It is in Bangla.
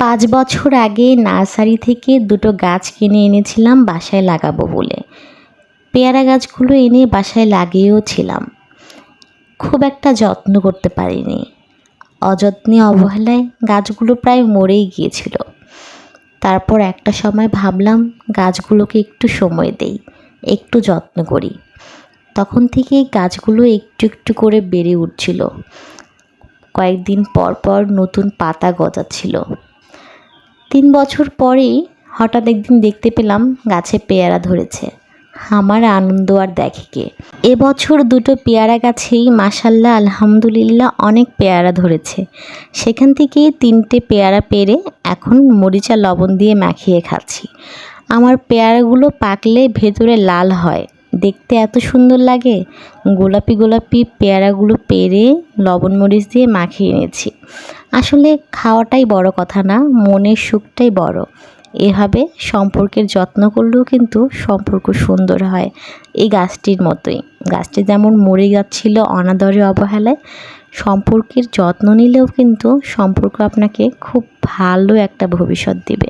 পাঁচ বছর আগে নার্সারি থেকে দুটো গাছ কিনে এনেছিলাম, বাসায় লাগাবো বলে। পেয়ারা গাছগুলো এনে বাসায় লাগিয়েও ছিলাম। খুব একটা যত্ন করতে পারিনি। অযত্নে অবহেলায় গাছগুলো প্রায় মরেই গিয়েছিল। তারপর একটা সময় ভাবলাম, গাছগুলোকে একটু সময় দেই, একটু যত্ন করি। তখন থেকেই গাছগুলো একটু একটু করে বেড়ে উঠছিল। কয়েকদিন পর পর নতুন পাতা গজাচ্ছিল। তিন বছর পরেই হঠাৎ একদিন দেখতে পেলাম গাছে পেয়ারা ধরেছে। আমার আনন্দ আর দেখে কে? এবছর দুটো পেয়ারা গাছেই মাসাল্লাহ আলহামদুলিল্লাহ অনেক পেয়ারা ধরেছে। সেখান থেকেই তিনটে পেয়ারা পেরে এখন মরিচা লবণ দিয়ে মাখিয়ে খাচ্ছি। আমার পেয়ারাগুলো পাকলে ভেতরে লাল হয়, দেখতে এত সুন্দর লাগে। গোলাপি গোলাপি পেয়ারাগুলো পেরে লবণ মরিচ দিয়ে মাখিয়ে নিয়েছি আসলে খাওয়াটাই বড় কথা না, মনের সুখটাই বড়। এভাবে সম্পর্কের যত্ন করলেও কিন্তু সম্পর্ক সুন্দর হয় এই গাছটির মতোই। গাছটি যেমন মরে যাচ্ছিল অনাদরে অবহেলায়, সম্পর্কের যত্ন নিলেও কিন্তু সম্পর্ক আপনাকে খুব ভালো একটা ভবিষ্যৎ দেবে।